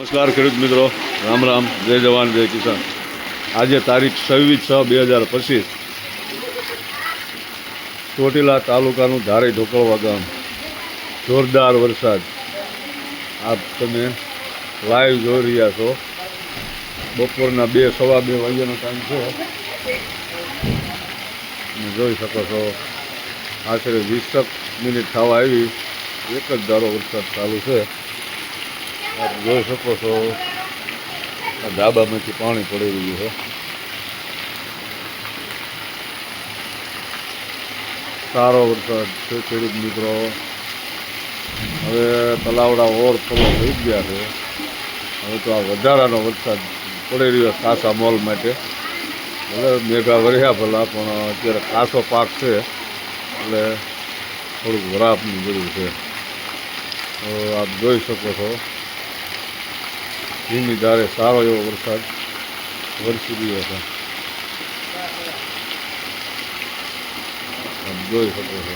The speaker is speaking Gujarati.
નમસ્કાર ખેડૂત મિત્રો. રામ રામ. જય જવાન, જય કિસાન. આજે તારીખ છવ્વીસ છ બે હજાર પચીસ. ચોટીલા તાલુકાનું ધારે ઢોકળવા ગામ. જોરદાર વરસાદ. આપ તમે લાઈવ જોઈ રહ્યા છો. બપોરના બે, સવા બે વાગ્યાનો ટાઈમ છે. તમે જોઈ શકો છો. આશરે વીસક મિનિટ થવા આવી. એક જ ધારો વરસાદ ચાલુ છે. આપ જોઈ શકો છો. આ ધાબામાંથી પાણી પડી રહ્યું છે. સારો વરસાદ છે ખેડૂત મિત્રો. હવે તલાવડા ઓવરફ્લો થઈ ગયા છે. હવે તો આ વધારાનો વરસાદ પડી રહ્યો ખાસા મોલ માટે. ભલે મેઘા વર્યા ભલા, પણ અત્યારે કાસો પાક છે. એટલે થોડુંક વરાપની જરૂર છે. આપ જોઈ શકો છો. ધીમી ધારે સારો એવો વરસાદ વરસી રહ્યો છે. જોઈ શકો છો.